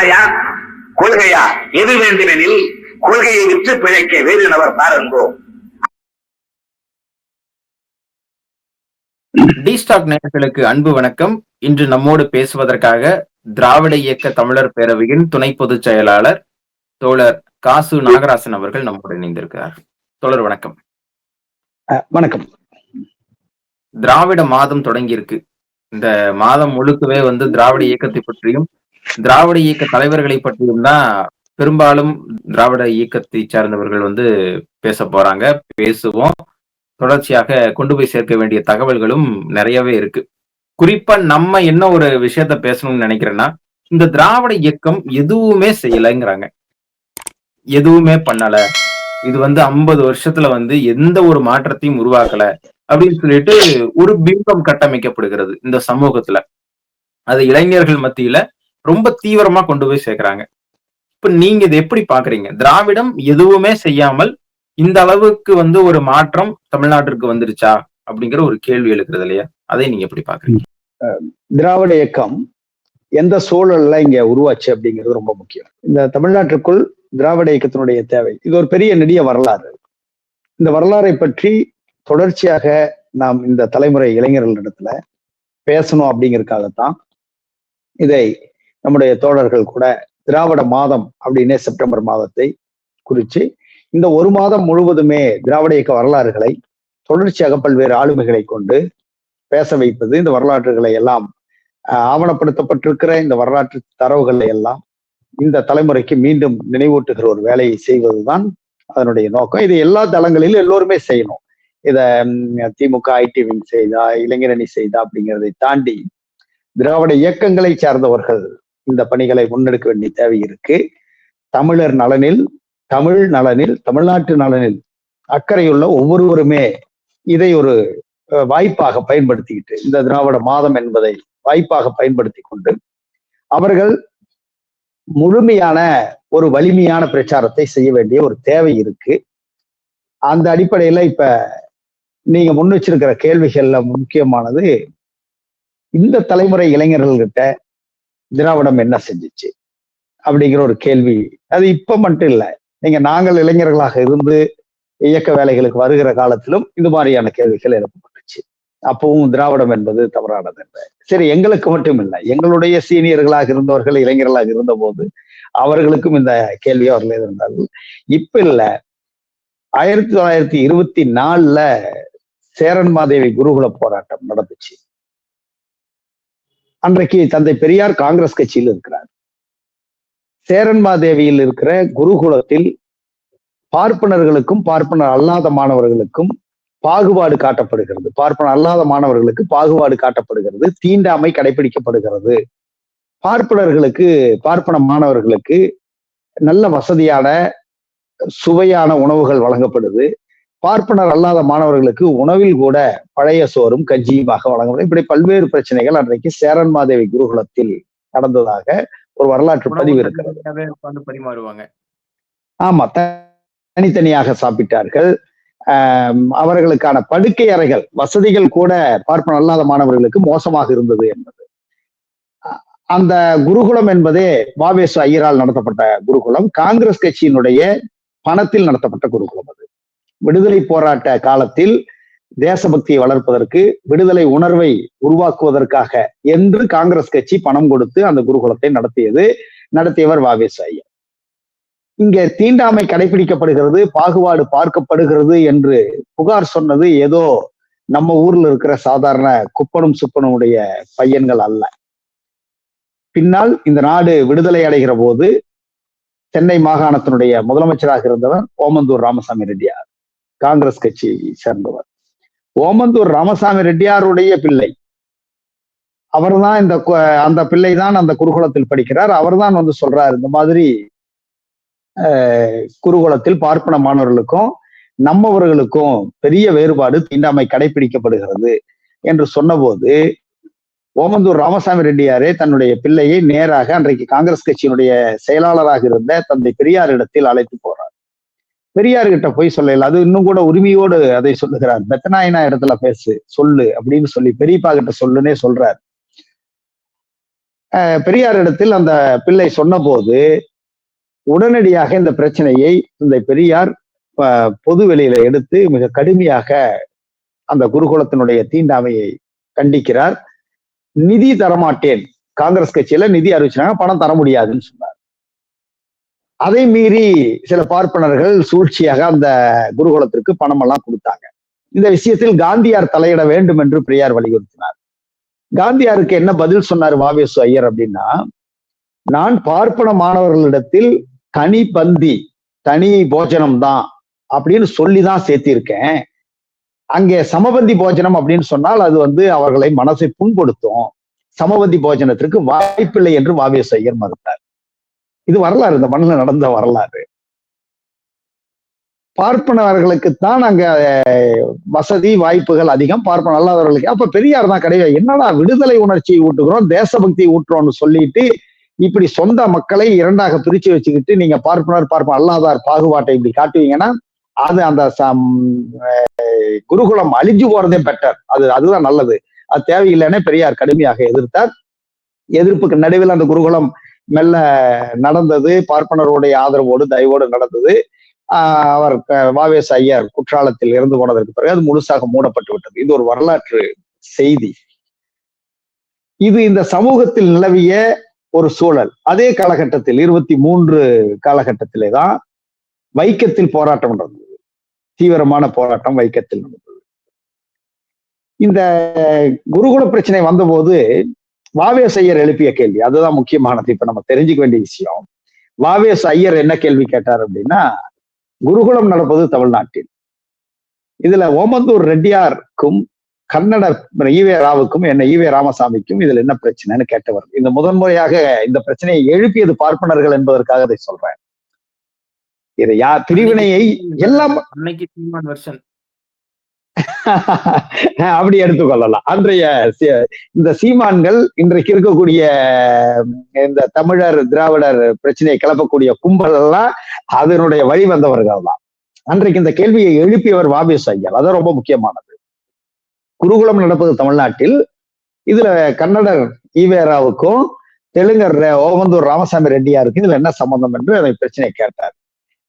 ஆணையா கொள்கையா? எது வேண்டுமெனில் கொள்கையை விற்று பிழைக்க வேறு நபர் பாருங்கோ டி ஸ்டாக் நேயர்களுக்கு அன்பு வணக்கம். இன்று நம்மோடு பேசுவதற்காக திராவிட இயக்க தமிழர் பேரவையின் துணை பொதுச் செயலாளர் தோழர் காசு நாகராசன் அவர்கள் நம்மோடு இணைந்திருக்கிறார். தோழர் வணக்கம். வணக்கம். திராவிட மாதம் தொடங்கி இருக்கு இந்த மாதம் முழுக்கவே வந்து திராவிட இயக்கத்தை பற்றியும் திராவிட இயக்க தலைவர்களை பற்றியும் தான் பெரும்பாலும் திராவிட இயக்கத்தை சார்ந்தவர்கள் வந்து பேச போறாங்க பேசுவோம். தொடர்ச்சியாக கொண்டு போய் சேர்க்க வேண்டிய தகவல்களும் நிறையவே இருக்கு. குறிப்பா நம்ம என்ன ஒரு விஷயத்த பேசணும்னு நினைக்கிறேன்னா இந்த திராவிட இயக்கம் எதுவுமே செய்யலைங்கிறாங்க. எதுவுமே பண்ணல. இது வந்து ஐம்பது வருஷத்துல வந்து எந்த ஒரு மாற்றத்தையும் உருவாக்கல அப்படின்னு சொல்லிட்டு ஒரு பிம்பம் கட்டமைக்கப்படுகிறது இந்த சமூகத்துல. அது இளைஞர்கள் மத்தியில ரொம்ப தீவிரமா கொண்டு போய் சேர்க்கிறாங்க. இப்ப நீங்க இதை எப்படி பாக்குறீங்க? திராவிடம் எதுவுமே செய்யாமல் இந்த அளவுக்கு வந்து ஒரு மாற்றம் தமிழ்நாட்டிற்கு வந்துருச்சா? அப்படிங்கிற ஒரு கேள்வி எழுக்கிறது இல்லையா? அதை நீங்க எப்படி பாக்குறீங்க? திராவிட இயக்கம் எந்த சூழல்ல இங்க உருவாச்சு அப்படிங்கிறது ரொம்ப முக்கியம். இந்த தமிழ்நாட்டிற்குள் திராவிட இயக்கத்தினுடைய தேவை இது ஒரு பெரிய நெடிய வரலாறு. இந்த வரலாறை பற்றி தொடர்ச்சியாக நாம் இந்த தலைமுறை இளைஞர்களிடத்துல பேசணும் அப்படிங்கிறதுக்காகத்தான் இதை நம்முடைய தோழர்கள் கூட திராவிட மாதம் அப்படின்னே செப்டம்பர் மாதத்தை குறித்து இந்த ஒரு மாதம் முழுவதுமே திராவிட இயக்க வரலாறுகளை தொடர்ச்சியாக பல்வேறு ஆளுமைகளை கொண்டு பேச வைப்பது இந்த வரலாற்றுகளை எல்லாம் ஆவணப்படுத்தப்பட்டிருக்கிற இந்த வரலாற்று தரவுகளை எல்லாம் இந்த தலைமுறைக்கு மீண்டும் நினைவூட்டுகிற ஒரு வேலையை செய்வதுதான் அதனுடைய நோக்கம். இது எல்லா தளங்களிலும் எல்லோருமே செய்யணும். இத திமுக ஐடி விங் செய்தா இளைஞரணி செய்தா அப்படிங்கிறதை தாண்டி திராவிட இயக்கங்களை சார்ந்தவர்கள் இந்த பணிகளை முன்னெடுக்க வேண்டிய தேவை இருக்கு. தமிழர் நலனில் தமிழ் நலனில் தமிழ்நாட்டு நலனில் அக்கறையுள்ள ஒவ்வொருவருமே இதை ஒரு வாய்ப்பாக பயன்படுத்திக்கிட்டு இந்த திராவிட மாதம் என்பதை வாய்ப்பாக பயன்படுத்தி கொண்டு அவர்கள் முழுமையான ஒரு வலிமையான பிரச்சாரத்தை செய்ய வேண்டிய ஒரு தேவை இருக்கு. அந்த அடிப்படையில இப்ப நீங்க முன் வச்சிருக்கிற கேள்விகள்ல முக்கியமானது இந்த தலைமுறை இளைஞர்கள்கிட்ட திராவிடம் என்ன செஞ்சுச்சு? அப்படிங்கிற ஒரு கேள்வி. அது இப்ப மட்டும் இல்லை. நீங்க நாங்கள் இளைஞர்களாக இருந்து இயக்க வேலைகளுக்கு வருகிற காலத்திலும் இந்த மாதிரியான கேள்விகள் எழுப்பப்பட்டுச்சு. அப்பவும் திராவிடம் என்பது தவறானது இல்லை சரி எங்களுக்கு மட்டும் இல்லை. எங்களுடைய சீனியர்களாக இருந்தவர்கள் இளைஞர்களாக இருந்த போது அவர்களுக்கும் இந்த கேள்வி அவர்கள் இருந்தார்கள் இப்ப இல்ல. ஆயிரத்தி தொள்ளாயிரத்தி இருபத்தி நாலுல சேரன் மாதேவி குருகுல போராட்டம் நடந்துச்சு. அன்றைக்கு தந்தை பெரியார் காங்கிரஸ் கட்சியில் இருக்கிறார். சேரன் மாதேவியில் இருக்கிற குருகுலத்தில் பார்ப்பனர்களுக்கும் பார்ப்பனர் அல்லாத மாணவர்களுக்கும் பாகுபாடு காட்டப்படுகிறது. பார்ப்பன அல்லாத மாணவர்களுக்கு பாகுபாடு காட்டப்படுகிறது. தீண்டாமை கடைபிடிக்கப்படுகிறது. பார்ப்பனர்களுக்கு பார்ப்பன மாணவர்களுக்கு நல்ல வசதியான சுவையான உணவுகள் வழங்கப்படுது. பார்ப்பனர் அல்லாத மாணவர்களுக்கு உணவில் கூட பழைய சோறும் கஞ்சியுமாக வழங்கப்படும். இப்படி பல்வேறு பிரச்சனைகள் அன்றைக்கு சேரன் மாதேவி குருகுலத்தில் நடந்ததாக ஒரு வரலாற்று பதிவு இருக்கிறது. பரிமாறுவாங்க. ஆமா தனித்தனியாக சாப்பிட்டார்கள். அவர்களுக்கான படுக்கை அறைகள் வசதிகள் கூட பார்ப்பன அல்லாத மாணவர்களுக்கு மோசமாக இருந்தது என்பது. அந்த குருகுலம் என்பதே வாவேசு ஐயரால் நடத்தப்பட்ட குருகுலம். காங்கிரஸ் கட்சியினுடைய பணத்தில் நடத்தப்பட்ட குருகுலம் அது. விடுதலை போராட்ட காலத்தில் தேசபக்தியை வளர்ப்பதற்கு விடுதலை உணர்வை உருவாக்குவதற்காக என்று காங்கிரஸ் கட்சி பணம் கொடுத்து அந்த குருகுலத்தை நடத்தியது நடத்தியவர் வாவேசு ஐயர். இங்க தீண்டாமை கடைபிடிக்கப்படுகிறது பாகுபாடு பார்க்கப்படுகிறது என்று புகார் சொன்னது ஏதோ நம்ம ஊர்ல இருக்கிற சாதாரண குப்பனும் சுப்பனுடைய பையன்கள் அல்ல. பின்னால் இந்த நாடு விடுதலை அடைகிற போது சென்னை மாகாணத்தினுடைய முதலமைச்சராக இருந்தவர் ஓமந்தூர் ராமசாமி ரெட்டியார். காங்கிரஸ் கட்சியை சேர்ந்தவர். ஓமந்தூர் ராமசாமி ரெட்டியாருடைய பிள்ளை. அவர்தான் இந்த அந்த பிள்ளை தான் அந்த குருகுலத்தில் படிக்கிறார். அவர்தான் வந்து சொல்றார் இந்த மாதிரி குருகுலத்தில் பார்ப்பன மாணவர்களுக்கும் நம்மவர்களுக்கும் பெரிய வேறுபாடு தீண்டாமை கடைபிடிக்கப்படுகிறது என்று சொன்னபோது ஓமந்தூர் ராமசாமி ரெட்டியாரே தன்னுடைய பிள்ளையை நேராக அன்றைக்கு காங்கிரஸ் கட்சியினுடைய செயலாளராக இருந்த தந்தை பெரியாரிடத்தில் அழைத்து போறார். பெரியார் கிட்ட போய் சொல்லல. அது இன்னும் கூட உரிமையோடு அதை சொல்லுகிறார். பெத்தனாயினா இடத்துல பேசு சொல்லு அப்படின்னு சொல்லி பெரியப்பா கிட்ட சொல்லுன்னே சொல்றார். பெரியார் இடத்தில் அந்த பிள்ளை சொன்னபோது உடனடியாக இந்த பிரச்சனையை இந்த பெரியார் பொது வெளியில எடுத்து மிக கடுமையாக அந்த குருகுலத்தினுடைய தீண்டாமையை கண்டிக்கிறார். நிதி தரமாட்டேன். காங்கிரஸ் கட்சியில நிதி அறிவிச்சாங்க பணம் தர முடியாதுன்னு சொன்னார். அதை மீறி சில பார்ப்பனர்கள் சூழ்ச்சியாக அந்த குருகுலத்திற்கு பணமெல்லாம் கொடுத்தாங்க. இந்த விஷயத்தில் காந்தியார் தலையிட வேண்டும் என்று பெரியார் வலியுறுத்தினார். காந்தியாருக்கு என்ன பதில் சொன்னார் வாவேசு ஐயர் அப்படின்னா நான் பார்ப்பன மாணவர்களிடத்தில் தனி பந்தி தனி போஜனம் தான் அப்படின்னு சொல்லி தான் சேர்த்திருக்கேன். அங்கே சமபந்தி போஜனம் அப்படின்னு சொன்னால் அது வந்து அவர்களை மனசை புண்படுத்தும். சமபந்தி போஜனத்திற்கு வாய்ப்பில்லை என்று வாவேசு ஐயர் மறுத்தார். இது வரலாறு இந்த மண்ணில் நடந்த வரலாறு. பார்ப்பனர்களுக்குத்தான் அங்க வசதி வாய்ப்புகள் அதிகம். பார்ப்பன அல்லாதவர்களுக்கு அப்ப பெரியார் தான் கிடையாது என்னடா விடுதலை உணர்ச்சியை ஊட்டுகிறோம் தேசபக்தி ஊட்டுறோம்னு சொல்லிட்டு இப்படி சொந்த மக்களை இரண்டாக பிரிச்சு வச்சுக்கிட்டு நீங்க பார்ப்பனர் பார்ப்பன அல்லாதார் பாகுபாட்டை இப்படி காட்டுவீங்கன்னா அது அந்த சம், குருகுலம் அழிஞ்சு போறதே பெட்டர் அது அதுதான் நல்லது. அது தேவையில்லைன்னே பெரியார் கடுமையாக எதிர்த்தார். எதிர்ப்புக்கு நடுவில் அந்த குருகுலம் மெல்ல நடந்தது. பார்ப்பனருடைய ஆதரவோடு தயவோடு நடந்தது. ஆஹ் அவர் வாவேஸ் ஐயர் குற்றாலத்தில் இறந்து போனதற்கு பிறகு அது முழுசாக மூடப்பட்டு விட்டது. இது ஒரு வரலாற்று செய்தி. இது இந்த சமூகத்தில் நிலவிய ஒரு சூழல். அதே காலகட்டத்தில் இருபத்தி மூன்று காலகட்டத்திலே தான் வைக்கத்தில் போராட்டம் நடந்தது. தீவிரமான போராட்டம் வைக்கத்தில் நடந்தது. இந்த குருகுல பிரச்சனை வந்தபோது வாவேஸ் ஐயர் எழுப்பிய கேள்வி. அதுதான் முக்கியமானது. இப்ப நம்ம தெரிஞ்சுக்க வேண்டிய விஷயம். வாவேஸ் ஐயர் என்ன கேள்வி கேட்டார் அப்படின்னா குருகுலம் நடப்பது தமிழ்நாட்டில். இதுல ஓமந்தூர் ரெட்டியாருக்கும் கன்னட ஈவே ராவுக்கும் என்ன ஈவே ராமசாமிக்கும் இதுல என்ன பிரச்சனைன்னு கேட்டவர். இந்த முதன்முறையாக இந்த பிரச்சனையை எழுப்பியது பார்ப்பனர்கள் என்பதற்காக அதை சொல்றேன். இதை யா பிரிவினையை எல்லாம் அன்னைக்கு சீமான் வெர்ஷன். அப்படி எடுத்துக்கொள்ளலாம். அன்றைய இந்த சீமான்கள் இன்றைக்கு இருக்கக்கூடிய இந்த தமிழர் திராவிடர் பிரச்சனையை கிளப்பக்கூடிய கும்பல் எல்லாம் அதனுடைய வழி வந்தவர்கள் தான். அன்றைக்கு இந்த கேள்வியை எழுப்பியவர் வாபேஸ் ஐயர். அதான் ரொம்ப முக்கியமானது. குருகுலம் நடப்பது தமிழ்நாட்டில். இதுல கன்னடர் ஈவேராவுக்கும் தெலுங்கர் ரே- ஓமந்தூர் ராமசாமி ரெட்டியாருக்கு இதுல என்ன சம்பந்தம் என்று அதை பிரச்சனையை கேட்டார்.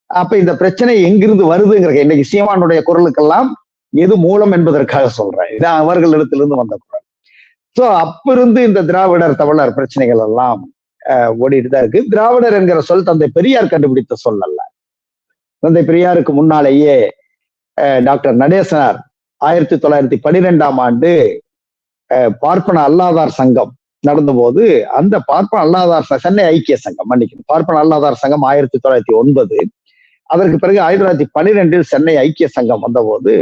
அப்ப இந்த பிரச்சனை எங்கிருந்து வருதுங்கிற இன்னைக்கு சீமானுடைய குரலுக்கெல்லாம் எது மூலம் என்பதற்காக சொல்றேன். இது அவர்களிடத்திலிருந்து வந்த குரல். சோ அப்ப இருந்து இந்த திராவிடர் தமிழர் பிரச்சனைகள் எல்லாம் அஹ், ஓடிட்டு தான் இருக்கு. திராவிடர் என்கிற சொல் தந்தை பெரியார் கண்டுபிடித்த சொல் அல்ல. தந்தை பெரியாருக்கு முன்னாலேயே அஹ், டாக்டர் நடேசனார் ஆயிரத்தி தொள்ளாயிரத்தி பனிரெண்டாம் ஆண்டு அஹ், பார்ப்பன அல்லாதார் சங்கம் நடந்தபோது அந்த பார்ப்பன அல்லாதார் சென்னை ஐக்கிய சங்கம் மன்னிக்கணும். பார்ப்பன அல்லாதார் சங்கம் ஆயிரத்தி தொள்ளாயிரத்தி ஒன்பது அதற்கு பிறகு ஆயிரத்தி தொள்ளாயிரத்தி பனிரெண்டில் சென்னை ஐக்கிய சங்கம் வந்தபோது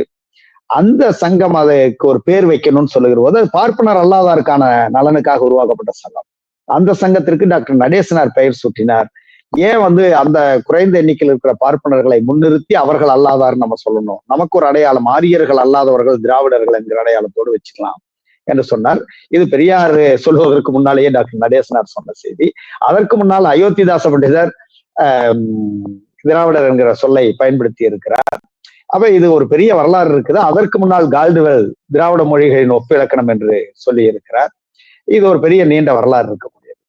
அந்த சங்கம் அதுக்கு ஒரு பேர் வைக்கணும்னு சொல்லுகிற போது பார்ப்பனர் அல்லாதாருக்கான நலனுக்காக உருவாக்கப்பட்ட சங்கம். அந்த சங்கத்திற்கு டாக்டர் நடேசனார் பெயர் சூட்டினார். ஏன் வந்து அந்த குறைந்த எண்ணிக்கையில் இருக்கிற பார்ப்பனர்களை முன்னிறுத்தி அவர்கள் அல்லாதார் நம்ம சொல்லணும்? நமக்கு ஒரு அடையாளம் ஆரியர்கள் அல்லாதவர்கள் திராவிடர்கள் என்கிற அடையாளத்தோடு வச்சுக்கலாம் என்று சொன்னார். இது பெரியார் சொல்வதற்கு முன்னாலேயே டாக்டர் நடேசனார் சொன்ன செய்தி. அதற்கு முன்னால் அயோத்திதாச பண்டிதர் திராவிடர் என்கிற சொல்லை பயன்படுத்தி இருக்கிறார். அப்ப இது ஒரு பெரிய வரலாறு இருக்குது. அதற்கு முன்னால் கால்டுவெல் திராவிட மொழிகளின் ஒப்பிலக்கணம் என்று சொல்லி இருக்கிறார். இது ஒரு பெரிய நீண்ட வரலாறு இருக்கக்கூடியது.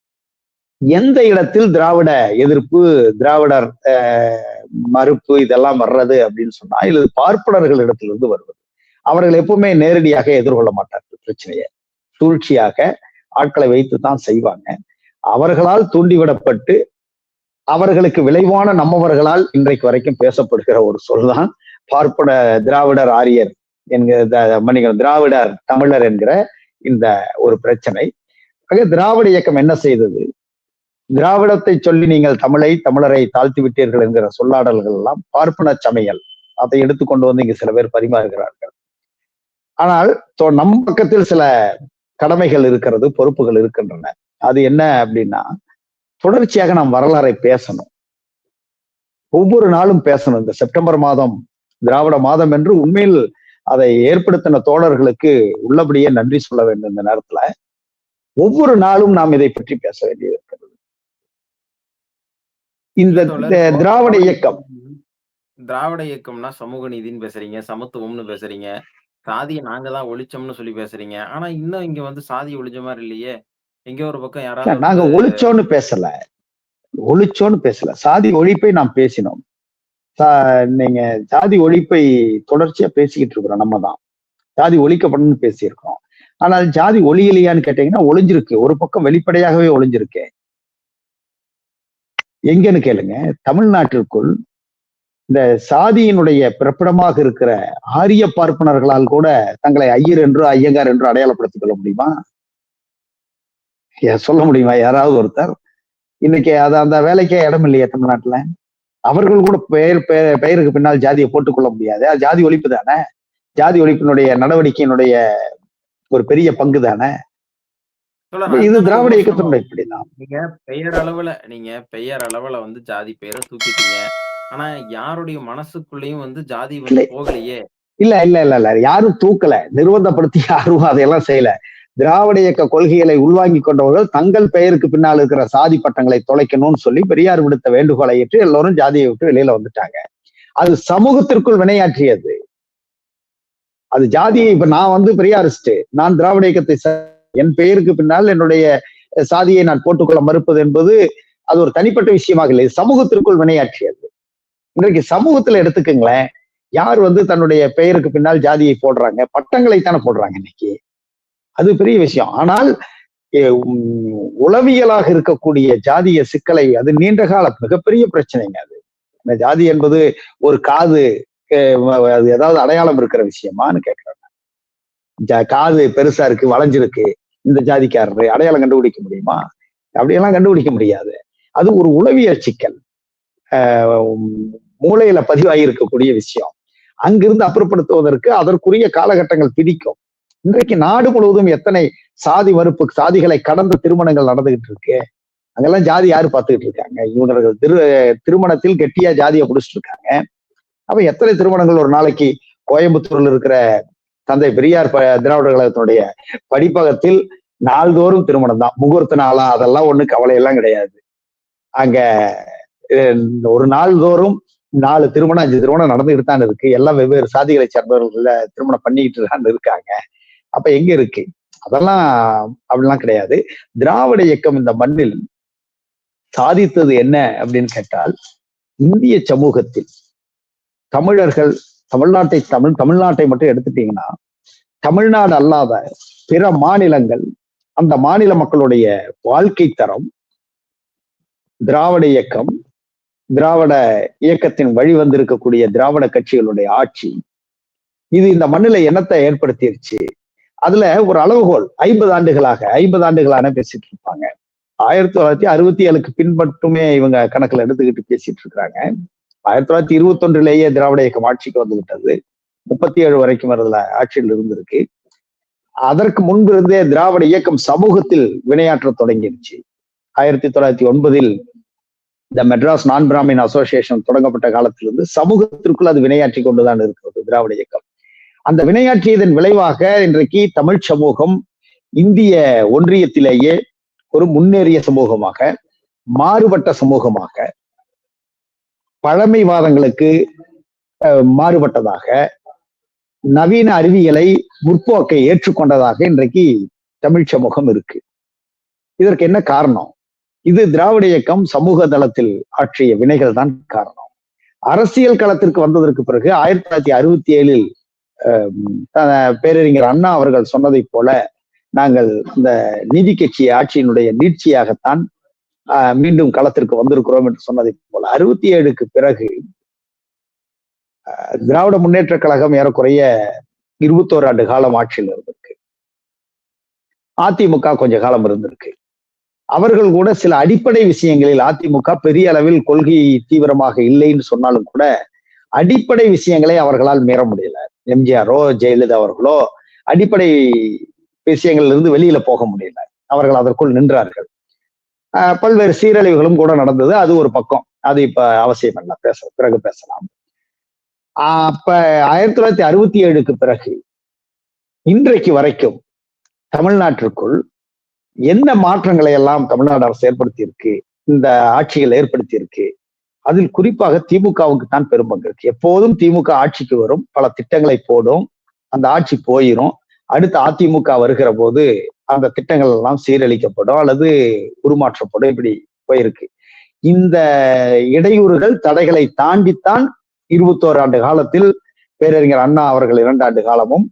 எந்த இடத்தில் திராவிட எதிர்ப்பு திராவிடர் மறுப்பு இதெல்லாம் வர்றது அப்படின்னு சொன்னா இது பார்ப்பனர்கள் இடத்திலிருந்து வருவது. அவர்கள் எப்பவுமே நேரடியாக எதிர்கொள்ள மாட்டார்கள். பிரச்சனையை. சூழ்ச்சியாக ஆட்களை வைத்து தான் செய்வாங்க. அவர்களால் தூண்டிவிடப்பட்டு அவர்களுக்கு விளைவான நம்மவர்களால் இன்றைக்கு வரைக்கும் பேசப்படுகிற ஒரு சொல் தான் பார்ப்பன திராவிடர் ஆரியர் என்கிற மன்னிக்கணும் திராவிடர் தமிழர் என்கிற இந்த ஒரு பிரச்சனை. ஆக திராவிட இயக்கம் என்ன செய்தது? திராவிடத்தை சொல்லி நீங்கள் தமிழை தமிழரை தாழ்த்தி விட்டீர்கள் என்கிற சொல்லாடல்கள் எல்லாம் பார்ப்பன சமையல். அதை எடுத்துக்கொண்டு வந்து இங்கு சில பேர் பரிமாறுகிறார்கள். ஆனால் நம் பக்கத்தில் சில கடமைகள் இருக்கிறது பொறுப்புகள் இருக்கின்றன. அது என்ன அப்படின்னா தொடர்ச்சியாக நாம் வரலாறை பேசணும். ஒவ்வொரு நாளும் பேசணும். இந்த செப்டம்பர் மாதம் திராவிட மாதம் என்று உண்மையில் அதை ஏற்படுத்தின தோழர்களுக்கு உள்ளபடியே நன்றி சொல்ல வேண்டும் இந்த நேரத்துல. ஒவ்வொரு நாளும் நாம் இதை பற்றி பேச வேண்டியது இருக்கிறது. இந்த திராவிட இயக்கம். திராவிட இயக்கம்னா சமூக நீதின்னு பேசுறீங்க சமத்துவம்னு பேசுறீங்க சாதியை நாங்க தான் ஒழிச்சோம்னு சொல்லி பேசுறீங்க. ஆனா இன்னும் இங்க வந்து சாதி ஒழிஞ்ச மாதிரி இல்லையே. எங்கேயோ ஒரு பக்கம் யாராவது நாங்க ஒழிச்சோன்னு பேசல. ஒழிச்சோன்னு பேசல. சாதி ஒழிப்பை நாம் பேசினோம். நீங்க ஜாதி ஒழிப்பை தொடர்ச்சியா பேசிக்கிட்டு இருக்கிறோம் நம்ம தான் ஜாதி ஒழிக்கப்படணும்னு பேசியிருக்கோம் ஆனால் ஜாதி ஒளியலையான்னு கேட்டீங்கன்னா ஒளிஞ்சிருக்கு. ஒரு பக்கம் வெளிப்படையாகவே ஒளிஞ்சிருக்கு. எங்கன்னு கேளுங்க. தமிழ்நாட்டிற்குள் இந்த சாதியினுடைய பிறப்பிடமாக இருக்கிற ஆரிய பார்ப்பனர்களால் கூட தங்களை ஐயர் என்றோ ஐயங்கார் என்றோ அடையாளப்படுத்திக் கொள்ள முடியுமா? சொல்ல முடியுமா? யாராவது ஒருத்தர். இன்னைக்கு அது அந்த வேலைக்கே இடம் இல்லையா தமிழ்நாட்டுல. அவர்கள் கூட பெயர் பெயர் பெயருக்கு பின்னால் ஜாதியை போட்டுக்கொள்ள முடியாது. அது ஜாதி ஒழிப்பு தானே? ஜாதி ஒழிப்பினுடைய நடவடிக்கையினுடைய ஒரு பெரிய பங்கு தானே இது திராவிட இயக்கத்தினுடைய இப்படிதான். நீங்க பெயர் அளவுல நீங்க பெயர் அளவுல வந்து ஜாதி பெயரை தூக்கிட்டீங்க. ஆனா யாருடைய மனசுக்குள்ளேயும் வந்து ஜாதி வந்து. போகலையே. இல்ல இல்ல இல்ல இல்ல. யாரும் தூக்கல. நிர்பந்தப்படுத்தி யாரும் அதையெல்லாம் செய்யல. திராவிட இயக்க கொள்கைகளை உள்வாங்கி கொண்டவர்கள் தங்கள் பெயருக்கு பின்னால் இருக்கிற சாதி பட்டங்களை தொலைக்கணும்னு சொல்லி பெரியார் விடுத்த வேண்டுகோளை ஏற்று எல்லோரும் ஜாதியை விட்டு வெளியில வந்துட்டாங்க. அது சமூகத்திற்குள் வினையாற்றியது. அது ஜாதியை இப்ப நான் வந்து பெரியாரிஸ்ட் நான் திராவிட இயக்கத்தை என் பெயருக்கு பின்னால் என்னுடைய சாதியை நான் போட்டுக்கொள்ள மறுப்பது என்பது அது ஒரு தனிப்பட்ட விஷயமாக இல்லை. சமூகத்திற்குள் வினையாற்றியது. இன்றைக்கு சமூகத்துல எடுத்துக்கங்களேன். யார் வந்து தன்னுடைய பெயருக்கு பின்னால் ஜாதியை போடுறாங்க? பட்டங்களை தானே போடுறாங்க இன்னைக்கு. அது பெரிய விஷயம். ஆனால் உம், உளவியலாக இருக்கக்கூடிய ஜாதிய சிக்கலை அது நீண்ட கால மிகப்பெரிய பிரச்சனைங்க அது. இந்த ஜாதி என்பது ஒரு காது அது ஏதாவது அடையாளம் இருக்கிற விஷயமான்னு கேட்கிறேன் ஜா- காது பெருசா இருக்கு வளைஞ்சிருக்கு இந்த ஜாதிக்காரரு அடையாளம் கண்டுபிடிக்க முடியுமா? அப்படியெல்லாம் கண்டுபிடிக்க முடியாது. அது ஒரு உளவியல் சிக்கல். ஆஹ் உம், மூளையில பதிவாகி இருக்கக்கூடிய விஷயம். அங்கிருந்து அப்புறப்படுத்துவதற்கு அதற்குரிய காலகட்டங்கள் பிடிக்கும். இன்றைக்கு நாடு முழுவதும் எத்தனை சாதி மறுப்பு சாதிகளை கடந்த திருமணங்கள் நடந்துகிட்டு இருக்கு? அங்கெல்லாம் ஜாதி யாரு பார்த்துக்கிட்டு இருக்காங்க? இவங்களுக்கு திரு திருமணத்தில் கெட்டியா ஜாதியை பிடிச்சிட்டு இருக்காங்க. அப்ப எத்தனை திருமணங்கள் ஒரு நாளைக்கு கோயம்புத்தூர்ல இருக்கிற தந்தை பெரியார் ப- திராவிடர் கழகத்தினுடைய படிப்பகத்தில் நாள்தோறும் திருமணம் தான். முகூர்த்த நாளா அதெல்லாம் ஒண்ணு கவலை எல்லாம் கிடையாது. அங்க ஒரு நாள் தோறும் நாலு திருமணம் அஞ்சு திருமணம் நடந்துகிட்டு தான் இருக்கு. எல்லாம் வெவ்வேறு சாதிகளை சார்ந்தவர்கள் திருமணம் பண்ணிக்கிட்டு தான் இருக்காங்க. அப்ப எங்க இருக்கு? அதெல்லாம் அப்படிலாம் கிடையாது. திராவிட இயக்கம் இந்த மண்ணில் சாதித்தது என்ன அப்படின்னு கேட்டால் இந்திய சமூகத்தில் தமிழர்கள் தமிழ்நாட்டை தமிழ் தமிழ்நாட்டை மட்டும் எடுத்துட்டீங்கன்னா தமிழ்நாடு அல்லாத பிற மாநிலங்கள் அந்த மாநில மக்களுடைய வாழ்க்கை தரம் திராவிட இயக்கம் திராவிட இயக்கத்தின் வழி வந்திருக்கக்கூடிய திராவிட கட்சிகளுடைய ஆட்சி இது இந்த மண்ணில என்னத்தை ஏற்படுத்திருச்சு? அதுல ஒரு அளவுகோல் ஐம்பது ஆண்டுகளாக ஐம்பது ஆண்டுகளான பேசிட்டு இருப்பாங்க. ஆயிரத்தி தொள்ளாயிரத்தி அறுபத்தி ஏழுக்கு பின் மட்டுமே இவங்க கணக்குல எடுத்துக்கிட்டு பேசிட்டு இருக்கிறாங்க. ஆயிரத்தி தொள்ளாயிரத்தி இருபத்தி ஒன்றிலேயே திராவிட இயக்கம் ஆட்சிக்கு வந்து விட்டது. முப்பத்தி ஏழு வரைக்கும் அதுல ஆட்சியில் இருந்திருக்கு. அதற்கு முன்பு இருந்தே திராவிட இயக்கம் சமூகத்தில் வினையாற்ற தொடங்கிருச்சு. ஆயிரத்தி தொள்ளாயிரத்தி ஒன்பதில் இந்த மெட்ராஸ் நான் பிராமின் அசோசியேஷன் தொடங்கப்பட்ட காலத்திலிருந்து சமூகத்திற்குள் அது வினையாற்றி கொண்டுதான் இருக்கிறது திராவிட இயக்கம். அந்த வினையாற்றியதன் விளைவாக இன்றைக்கு தமிழ் சமூகம் இந்திய ஒன்றியத்திலேயே ஒரு முன்னேறிய சமூகமாக மாறுபட்ட சமூகமாக பழமைவாதங்களுக்கு மாறுபட்டதாக நவீன அறிவியலை முற்போக்கை ஏற்றுக்கொண்டதாக இன்றைக்கு தமிழ் சமூகம் இருக்கு. இதற்கு என்ன காரணம்? இது திராவிட இயக்கம் சமூக தளத்தில் ஆற்றிய வினைகள் தான் காரணம். அரசியல் களத்திற்கு வந்ததற்கு பிறகு ஆயிரத்தி தொள்ளாயிரத்தி அறுபத்தி ஏழில் பேரறிஞர் அண்ணா அவர்கள் சொன்னதைப் போல நாங்கள் இந்த நீதி கட்சி ஆட்சியினுடைய நீட்சியாகத்தான் ஆஹ், மீண்டும் களத்திற்கு வந்திருக்கிறோம் என்று சொன்னதை போல அறுபத்தி ஏழுக்கு பிறகு திராவிட முன்னேற்ற கழகம் ஏறக்குறைய இருபத்தோரு ஆண்டு காலம் ஆட்சியில் இருந்திருக்கு. அதிமுக கொஞ்ச காலம் இருந்திருக்கு. அவர்கள் கூட சில அடிப்படை விஷயங்களில் அதிமுக பெரிய அளவில் கொள்கை தீவிரமாக இல்லைன்னு சொன்னாலும் கூட அடிப்படை விஷயங்களை அவர்களால் மீற முடியல. எம்ஜிஆரோ ஜெயலலிதா அவர்களோ அடிப்படை விஷயங்கள்ல இருந்து வெளியில போக முடியல. அவர்கள் அதற்குள் நின்றார்கள். ஆஹ் பல்வேறு சீரழிவுகளும் கூட நடந்தது. அது ஒரு பக்கம். அது இப்ப அவசியம் இல்லை. பேச பிறகு பேசலாம். ஆஹ் அப்ப ஆயிரத்தி தொள்ளாயிரத்தி அறுபத்தி ஏழுக்கு பிறகு இன்றைக்கு வரைக்கும் தமிழ்நாட்டிற்குள் என்ன மாற்றங்களை எல்லாம் தமிழ்நாடு அரசு ஏற்படுத்தி இருக்கு இந்த ஆட்சிகள் ஏற்படுத்தி இருக்கு அதில் குறிப்பாக திமுகவுக்கு தான் பெரும்பங்கு இருக்கு. எப்போதும் திமுக ஆட்சிக்கு வரும். பல திட்டங்களை போடும். அந்த ஆட்சி போயிடும் அடுத்து அதிமுக வருகிற போது அந்த திட்டங்கள் எல்லாம் சீரழிக்கப்படும் அல்லது உருமாற்றப்படும். இப்படி போயிருக்கு. இந்த இடையூறுகள் தடைகளை தாண்டித்தான் இருபத்தோரு ஆண்டு காலத்தில் பேரறிஞர் அண்ணா அவர்கள் இரண்டு ஆண்டு காலமும்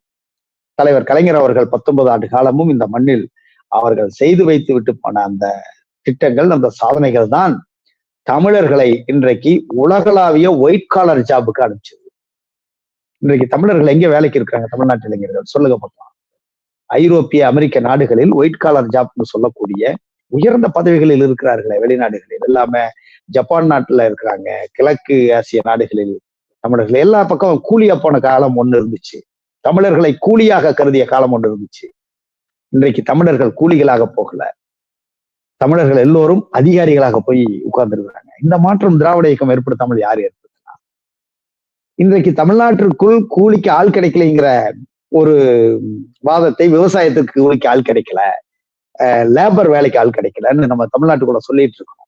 தலைவர் கலைஞர் அவர்கள் பத்தொன்பது ஆண்டு காலமும் இந்த மண்ணில் அவர்கள் செய்து வைத்து விட்டு போன அந்த திட்டங்கள் அந்த சாதனைகள் தான் தமிழர்களை இன்றைக்கு உலகளாவிய ஒயிட் காலர் ஜாபுக்கு அனுப்பிச்சது. இன்றைக்கு தமிழர்கள் எங்க வேலைக்கு இருக்காங்க தமிழ்நாட்டு இளைஞர்கள். சொல்லுங்க பார்க்கலாம். ஐரோப்பிய அமெரிக்க நாடுகளில் ஒயிட் காலர் ஜாப்னு சொல்லக்கூடிய உயர்ந்த பதவிகளில் இருக்கிறார்களே வெளிநாடுகளில். எல்லாமே ஜப்பான் நாட்டுல இருக்கிறாங்க கிழக்கு ஆசிய நாடுகளில். தமிழர்கள் எல்லா பக்கம் கூலியா போன காலம் ஒன்று இருந்துச்சு. தமிழர்களை கூலியாக கருதிய காலம் ஒன்று இருந்துச்சு. இன்றைக்கு தமிழர்கள் கூலிகளாக போகல. தமிழர்கள் எல்லோரும் அதிகாரிகளாக போய் உட்கார்ந்துருக்கிறாங்க. இந்த மாற்றம் திராவிட இயக்கம் ஏற்படுத்தாமல் யார் ஏற்படுத்தினா? இன்றைக்கு தமிழ்நாட்டிற்குள் கூலிக்கு ஆள் கிடைக்கலைங்கிற ஒரு வாதத்தை விவசாயத்துக்கு கூலிக்கு ஆள் கிடைக்கல. லேபர் வேலைக்கு ஆள் கிடைக்கலன்னு நம்ம தமிழ்நாட்டுக்குள்ள சொல்லிட்டு இருக்கோம்.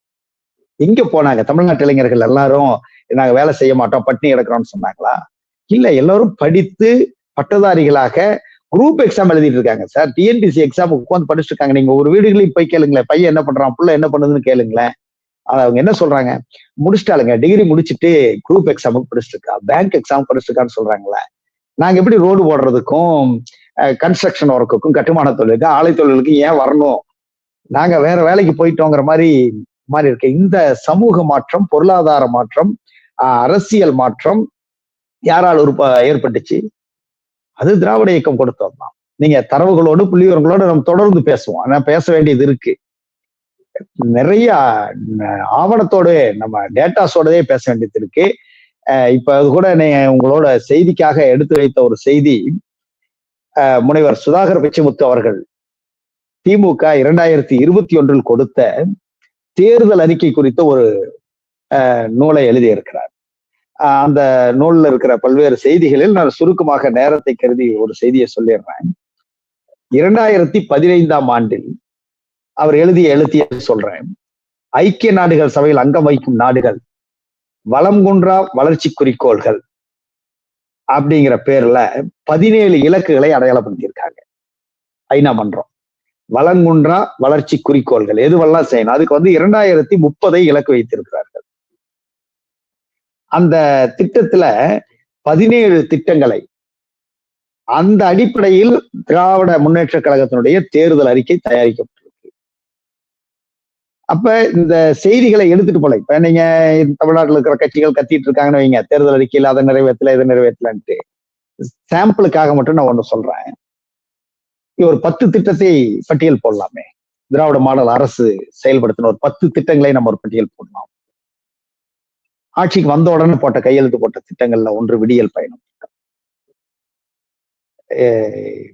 எங்க போனாங்க? தமிழ்நாட்டு இளைஞர்கள் எல்லாரும் நாங்க வேலை செய்ய மாட்டோம் பட்டினி கிடக்குறோம்னு சொன்னாங்களா? இல்ல எல்லாரும் படித்து பட்டதாரிகளாக குரூப் எக்ஸாம் எழுதிட்டு இருக்காங்க சார் டிஎன்பிசி எக்ஸாம் உட்காந்து படிச்சுட்டு இருக்காங்க நீங்க ஒரு வீடுகளையும் போய் கேளுங்களேன். பையன் என்ன பண்றான் புள்ள என்ன பண்ணுதுன்னு கேளுங்களேன். அவங்க என்ன சொல்றாங்க? முடிச்சிட்டாளுங்க. டிகிரி முடிச்சுட்டு குரூப் எக்ஸாமுக்கு படிச்சுட்டு இருக்கா பேங்க் எக்ஸாம் படிச்சிருக்கான்னு சொல்றாங்களே. நாங்க எப்படி ரோடு போடுறதுக்கும் கன்ஸ்ட்ரக்ஷன் ஒர்க்குக்கும் கட்டுமான தொழிலுக்கு ஆலை தொழிலுக்கு ஏன் வரணும்? நாங்க வேற வேலைக்கு போயிட்டோங்கிற மாதிரி மாதிரி இருக்கு. இந்த சமூக மாற்றம் பொருளாதார மாற்றம் அரசியல் மாற்றம் யாரால் உருப்ப ஏற்பட்டுச்சு? அது திராவிட இயக்கம் கொடுத்தது தான் நீங்க தரவுகளோடு புள்ளிவரங்களோடு நம்ம தொடர்ந்து பேசுவோம். ஆனா பேச வேண்டியது இருக்கு. நிறைய ஆவணத்தோடு நம்ம டேட்டாஸோடவே பேச வேண்டியது இருக்கு. இப்ப அது கூட உங்களோட செய்திக்காக எடுத்து வைத்த ஒரு செய்தி. முனைவர் சுதாகர் பிச்சைமுத்து அவர்கள் திமுக இரண்டாயிரத்தி இருபத்தி ஒன்றில் கொடுத்த தேர்தல் அறிக்கை குறித்த ஒரு நூலை எழுதியிருக்கிறார். அந்த நூல்ல இருக்கிற பல்வேறு செய்திகளில் நான் சுருக்கமாக நேரத்தை கருதி ஒரு செய்தியை சொல்லிடுறேன். இரண்டாயிரத்தி பதினைந்தாம் ஆண்டில் அவர் எழுதிய எழுத்திய சொல்றேன். ஐக்கிய நாடுகள் சபையில் அங்கம் வகிக்கும் நாடுகள் வளம் குன்றா வளர்ச்சி குறிக்கோள்கள் அப்படிங்கிற பேர்ல பதினேழு இலக்குகளை அடையாளப்படுத்தியிருக்காங்க. ஐநா மன்றம். வளங்குன்றா வளர்ச்சி குறிக்கோள்கள். எதுவெல்லாம் செய்யணும்? அதுக்கு வந்து இரண்டாயிரத்தி முப்பதை இலக்கு வைத்திருக்கிறார். அந்த திட்டத்துல பதினேழு திட்டங்களை அந்த அடிப்படையில் திராவிட முன்னேற்ற கழகத்தினுடைய தேர்தல் அறிக்கை தயாரிக்கப்பட்டிருக்கு. அப்ப இந்த செய்திகளை எடுத்துட்டு போல இப்ப நீங்க தமிழ்நாட்டில் இருக்கிற கட்சிகள் கத்திட்டு இருக்காங்கன்னு வைங்க தேர்தல் அறிக்கையில் அதை நிறைவேற்றல இதை நிறைவேற்றலன்ட்டு. சாம்பிளுக்காக மட்டும் நான் ஒண்ணு சொல்றேன். ஒரு பத்து திட்டத்தை பட்டியல் போடலாமே. திராவிட மாடல் அரசு செயல்படுத்தின ஒரு பத்து திட்டங்களை நம்ம ஒரு பட்டியல் போடலாம். ஆட்சிக்கு வந்த உடனே போட்ட கையெழுத்து போட்ட திட்டங்கள்ல ஒன்று விடியல் பயணம். திட்டம்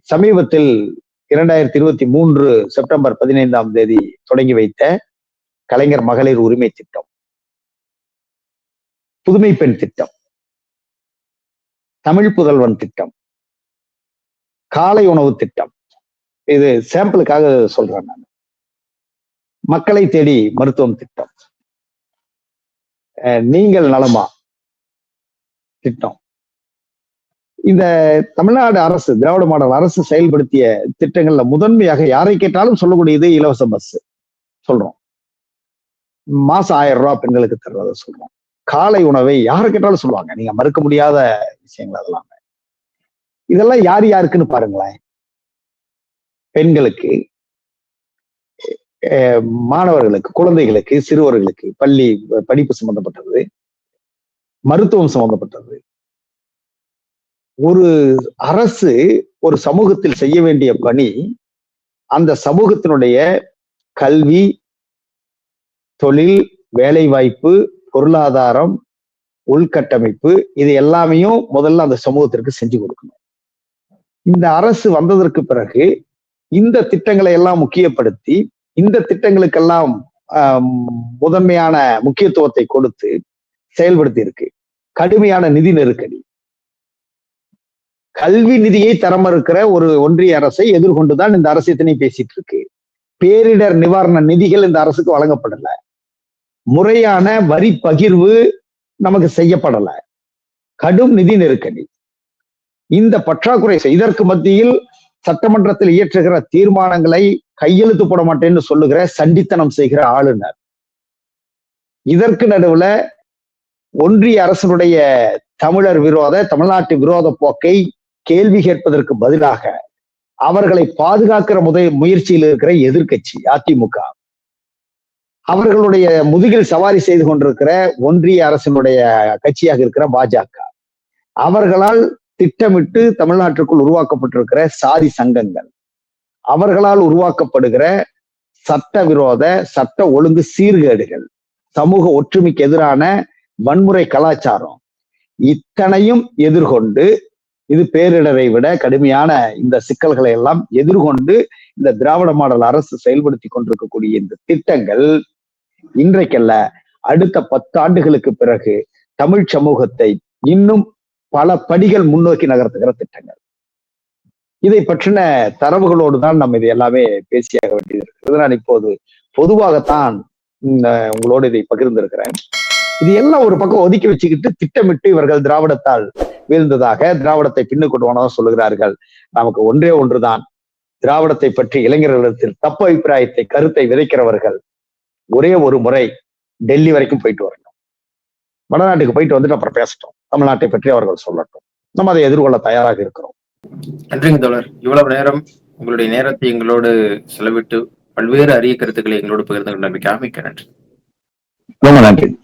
சமீபத்தில் இரண்டாயிரத்தி இருபத்தி மூன்று செப்டம்பர் பதினைந்தாம் தேதி தொடங்கி வைத்த கலைஞர் மகளிர் உரிமை திட்டம். புதுமை பெண் திட்டம். தமிழ் புதல்வன் திட்டம். காலை உணவு திட்டம். இது சாம்பிளுக்காக சொல்றேன் நான். மக்களை தேடி மருத்துவம் திட்டம். நீங்கள் நலமா? திட்டம். இந்த தமிழ்நாடு அரசு திராவிட மாடல் அரசு செயல்படுத்திய திட்டங்கள்ல முதன்மையாக யாரை கேட்டாலும் சொல்லக்கூடியது இலவச பஸ் சொல்றோம். மாசம் ஆயிரம் ரூபாய் பெண்களுக்கு தர்றத சொல்றோம். காலை உணவை யாரை கேட்டாலும் சொல்லுவாங்க. நீங்க மறுக்க முடியாத விஷயங்கள் அதெல்லாம். இதெல்லாம் யார் யாருக்குன்னு பாருங்களேன். பெண்களுக்கு மாணவர்களுக்கு குழந்தைகளுக்கு சிறுவர்களுக்கு பள்ளி படிப்பு சம்பந்தப்பட்டது மருத்துவம் சம்பந்தப்பட்டது. ஒரு அரசு ஒரு சமூகத்தில் செய்ய வேண்டிய பணி அந்த சமூகத்தினுடைய கல்வி தொழில் வேலைவாய்ப்பு பொருளாதாரம் உள்கட்டமைப்பு இது எல்லாமையும் முதல்ல அந்த சமூகத்திற்கு செஞ்சு கொடுக்கணும். இந்த அரசு வந்ததற்கு பிறகு இந்த திட்டங்களை எல்லாம் முக்கியப்படுத்தி இந்த திட்டங்களுக்கெல்லாம் முதன்மையான முக்கியத்துவத்தை கொடுத்து செயல்படுத்தி இருக்கு கடுமையான நிதி நெருக்கடி. கல்வி நிதியை தர மறுக்கிற ஒரு ஒன்றிய அரசை எதிர்கொண்டுதான் இந்த அரசு இத்தனை பேசிட்டு இருக்கு பேரிடர் நிவாரண நிதிகள் இந்த அரசுக்கு வழங்கப்படல. முறையான வரி பகிர்வு நமக்கு செய்யப்படல. கடும் நிதி நெருக்கடி. இந்த பற்றாக்குறை இதற்கு மத்தியில் சட்டமன்றத்தில் இயற்றுகிற தீர்மானங்களை கையெழுத்து போட மாட்டேன்னு சொல்லுகிற சண்டித்தனம் செய்கிற ஆளுநர் இதற்கு நடுவுல ஒன்றிய அரசனுடைய தமிழர் விரோத தமிழ்நாட்டு விரோத போக்கை கேள்வி கேட்பதற்கு பதிலாக அவர்களை பாதுகாக்கிற முத முயற்சியில் இருக்கிற எதிர்க்கட்சி அதிமுக. அவர்களுடைய முதுகில் சவாரி செய்து கொண்டிருக்கிற ஒன்றிய அரசினுடைய கட்சியாக இருக்கிற பாஜக. அவர்களால் திட்டமிட்டு தமிழ்நாட்டிற்குள் உருவாக்கப்பட்டிருக்கிற சாதி சங்கங்கள். அவர்களால் உருவாக்கப்படுகிற சட்ட விரோத சட்ட ஒழுங்கு சீர்கேடுகள் சமூக ஒற்றுமைக்கு எதிரான வன்முறை கலாச்சாரம் இத்தனையும் எதிர்கொண்டு இது பேரிடரை விட கடுமையான இந்த சிக்கல்களை எல்லாம் எதிர்கொண்டு இந்த திராவிட மாடல் அரசு செயல்படுத்தி கொண்டிருக்கக்கூடிய இந்த திட்டங்கள் இன்றைக்கல்ல அடுத்த பத்தாண்டுகளுக்கு பிறகு தமிழ் சமூகத்தை இன்னும் பல படிகள் முன்னோக்கி நகர்த்துகிற திட்டங்கள். இதை பற்றின தரவுகளோடு தான் நம்ம இது எல்லாமே பேசியாக வேண்டியது இருக்கிறது நான் இப்போது பொதுவாகத்தான் இந்த உங்களோடு இதை பகிர்ந்திருக்கிறேன். இது எல்லாம் ஒரு பக்கம் ஒதுக்கி வச்சுக்கிட்டு திட்டமிட்டு இவர்கள் திராவிடத்தால் வீழ்ந்ததாக திராவிடத்தை பின்னு கொண்டு போனதாக சொல்லுகிறார்கள். நமக்கு ஒன்றே ஒன்றுதான். திராவிடத்தை பற்றி இளைஞர்களிடத்தில் தப்பு அபிப்பிராயத்தை கருத்தை விதைக்கிறவர்கள் ஒரே ஒரு முறை டெல்லி வரைக்கும் போயிட்டு வரணும். வடநாட்டுக்கு போயிட்டு வந்துட்டு அப்புறம் பேசட்டும். தமிழ்நாட்டை பற்றி அவர்கள் சொல்லட்டும். நம்ம அதை எதிர்கொள்ள தயாராக இருக்கிறோம். நன்றிங்க தோழர். இவ்வளவு நேரம் உங்களுடைய நேரத்தை எங்களோடு செலவிட்டு பல்வேறு அரிய கருத்துக்களை எங்களோடு பகிர்ந்து கொண்டமைக்காக மிக்க நன்றி. ரொம்ப நன்றி.